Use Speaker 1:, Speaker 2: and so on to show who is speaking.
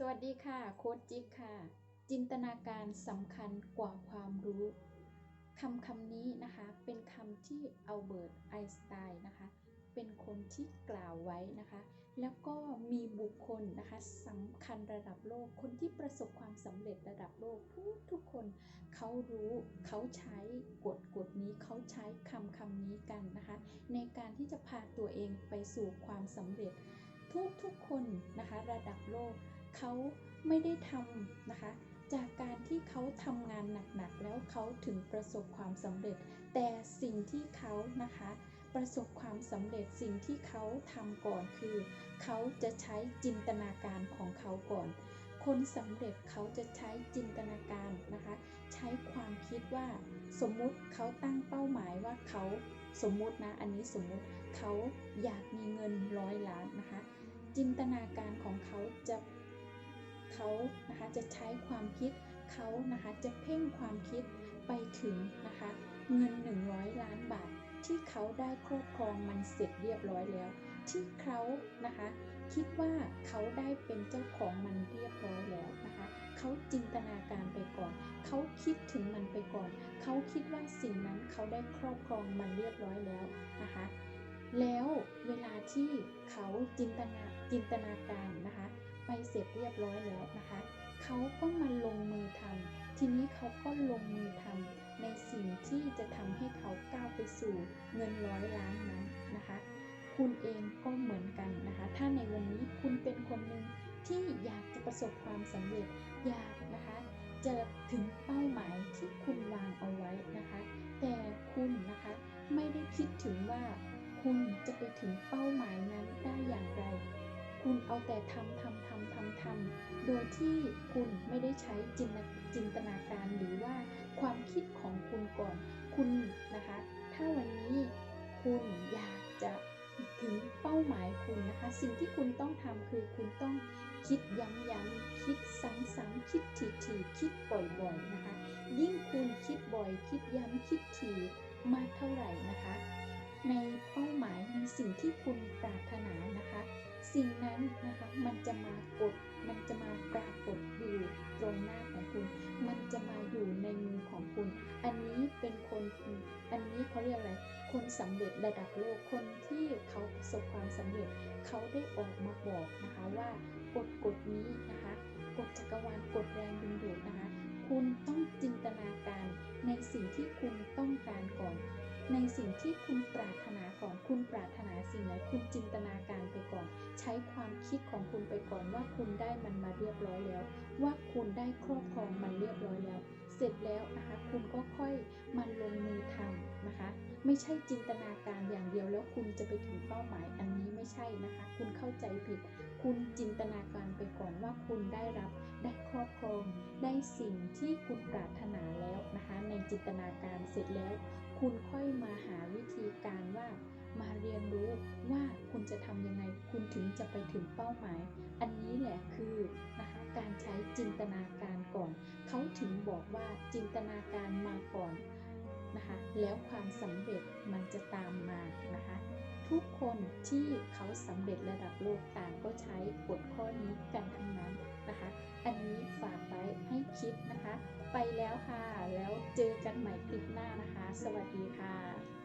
Speaker 1: สวัสดีค่ะ โค้ชจิ๊กค่ะ จินตนาการสำคัญกว่าความรู้คำคำนี้นะคะเป็นคำที่อัลเบิร์ตไอน์สไตน์นะคะเป็นคนที่กล่าวไว้นะคะ แล้วก็มีบุคคลนะคะสำคัญระดับโลก คนที่ประสบความสำเร็จระดับโลกทุกทุกคนเขารู้เขาใช้กฎกฎนี้เขาใช้คำคำนี้กันนะคะ ในการที่จะพาตัวเองไปสู่ความสำเร็จ ทุกทุกคนนะคะระดับโลก เขาไม่ได้ทำนะคะ จากการที่เขาทำงานหนักๆ แล้วเขาถึงประสบความสำเร็จ แต่สิ่งที่เขานะคะ ประสบความสำเร็จสิ่งที่เขาทำก่อนคือ เขาจะใช้จินตนาการของเขาก่อนคนสำเร็จเขาจะใช้จินตนาการนะคะ ใช้ความคิดว่าสมมุติเขาตั้งเป้าหมายว่าเขาสมมุตินะ อันนี้สมมุติเขาอยากมีเงินร้อยล้านนะคะ จินตนาการของเขาจะ เขานะคะจะใช้ความคิดเขานะคะจะเพ่งความคิดไปถึงนะคะเงิน 100 ล้านบาท ที่เขาได้ครอบครองมันเสร็จเรียบร้อยแล้ว ที่เขานะคะคิดว่าเขาได้เป็นเจ้าของมันเรียบร้อยแล้วนะคะเขาจินตนาการไปก่อน เขาคิดถึงมันไปก่อน เขาคิดว่าสิ่งนั้นเขาได้ครอบครองมันเรียบร้อยแล้วนะคะแล้วเวลาที่เขาจินตนาจินตนาการนะคะ ไปเสร็จเรียบร้อยแล้วนะคะ เขาก็มาลงมือทำทีนี้เขาก็ลงมือทำในสิ่งที่จะทำให้เขาก้าวไปสู่เงินร้อยล้านนั้นนะคะ คุณเองก็เหมือนกันนะคะ ถ้าในวันนี้คุณเป็นคนหนึ่งที่อยากจะประสบความสำเร็จอยากนะคะจะถึงเป้าหมายที่คุณวางเอาไว้นะคะ แต่คุณนะคะไม่ได้คิดถึงว่าคุณจะไปถึงเป้าหมายนั้นได้อย่างไร คุณเอาแต่ทำทำทำทำทำโดยที่คุณไม่ได้ใช้จินตจินตนาการหรือว่าความคิดของคุณก่อน คุณนะคะ ถ้าวันนี้คุณอยากจะถึงเป้าหมายคุณนะคะ สิ่งที่คุณต้องทำคือคุณต้องคิดย้ำๆคิดซ้ำๆคิดถี่ๆคิดบ่อยๆนะคะ ยิ่งคุณคิดบ่อย คิดย้ำคิดถี่มากเท่าไหร่นะคะ ในเป้าหมายในสิ่งที่คุณปรารถนานะคะ สิ่งนั้นนะคะมันจะมากดมันจะมาปรากฏอยู่ตรงหน้าของคุณ มันจะมาอยู่ในมือของคุณ อันนี้เป็นคนอันนี้เขาเรียกอะไรคนสำเร็จระดับโลกคนที่เขาประสบความสำเร็จเขาได้ออกมาบอกนะคะว่ากฎกฎนี้นะคะกฎจักรวาลกฎแรงดึงดูดนะคะ ที่คุณต้องการก่อน ในสิ่งที่คุณปรารถนาก่อน คุณปรารถนาสิ่งไหนคุณจินตนาการไปก่อน ใช้ความคิดของคุณไปก่อนว่าคุณได้มันมาเรียบร้อยแล้ว ว่าคุณได้ครอบครองมันเรียบร้อยแล้ว เสร็จแล้วนะคะคุณก็ค่อยมาลงมือทำนะคะ ไม่ใช่จินตนาการอย่างเดียวแล้วคุณจะไปถึงเป้าหมายอันนี้ไม่ใช่นะคะ คุณเข้าใจผิด คุณจินตนาการไปก่อนว่าคุณได้รับได้ครอบครอง ได้สิ่งที่คุณปรารถนาแล้วนะคะ ในจินตนาการเสร็จแล้ว คุณค่อยมาหาวิธีการว่ามาเรียนรู้ จะทำยังไงคุณถึงจะไปถึงเป้าหมาย อันนี้แหละคือนะคะการใช้จินตนาการก่อน เขาถึงบอกว่าจินตนาการมาก่อนนะคะแล้วความสำเร็จมันจะตามมานะคะทุกคนที่เขาสำเร็จระดับโลกต่างก็ใช้กฎข้อนี้กันทั้งนั้นนะคะ อันนี้ฝากไว้ให้คิดนะคะ ไปแล้วค่ะ แล้วเจอกันใหม่คลิปหน้านะคะ สวัสดีค่ะ